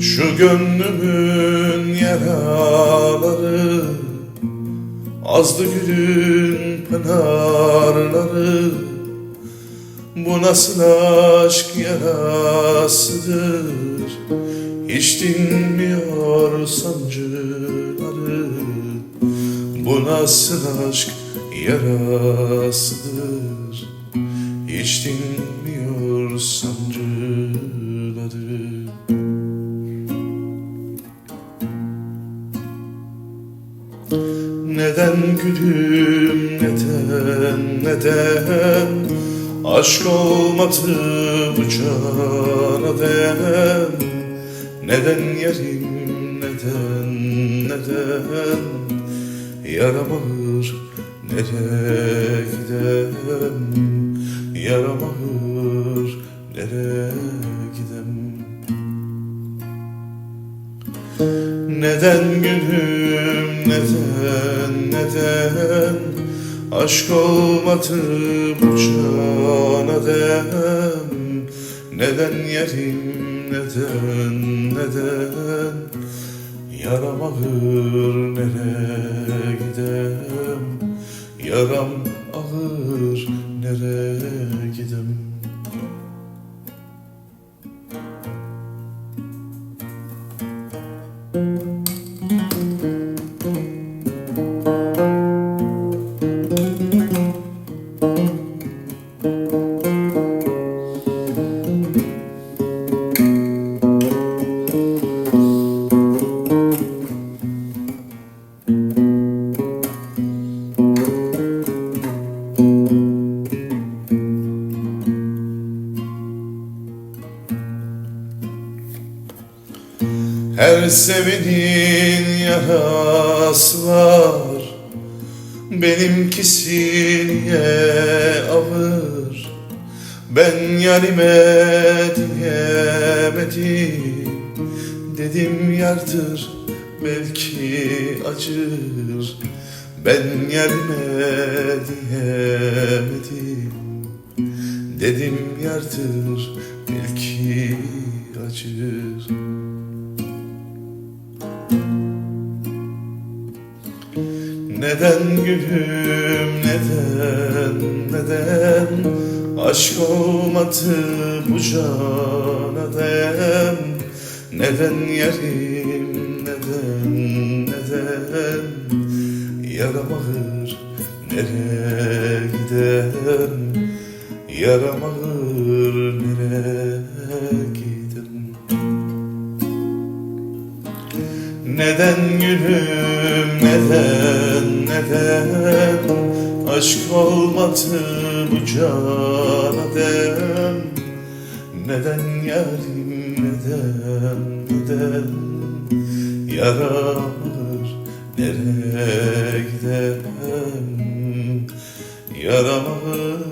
Şu gönlümün yaraları Azdı gülün pınarları. Bu nasıl aşk yarasıdır? Hiç dinmiyor sancıları. Bu nasıl aşk yarasıdır? Hiç dinmiyor sancıları Neden gülüm neden neden? Aşk olmadı bu cana değen Neden yarim neden neden? Yaram ağır nereye gidem? Yaram neden gülüm neden neden? Aşk olmadı bu cana dem. Neden yerim neden neden? Yaram ağır nereye gidem? Yaram ağır nereye gidem Her sevenin yarası var Benimkisi niye ağır? Ben yarime diyemedim. Dedim yardır belki acır. Ben yarime diyemedim. Dedim yardır belki acır Neden gülüm neden neden? Aşk olmadı bu cana dem. Neden yarim neden neden? Yaram ağır nereye gidem? Yaram ağır nereye neden gülüm neden neden? Aşk olmadı bu cana dem Neden yarim neden neden? Yaramır nereye gidem? Yaramır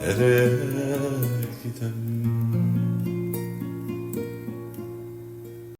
nereye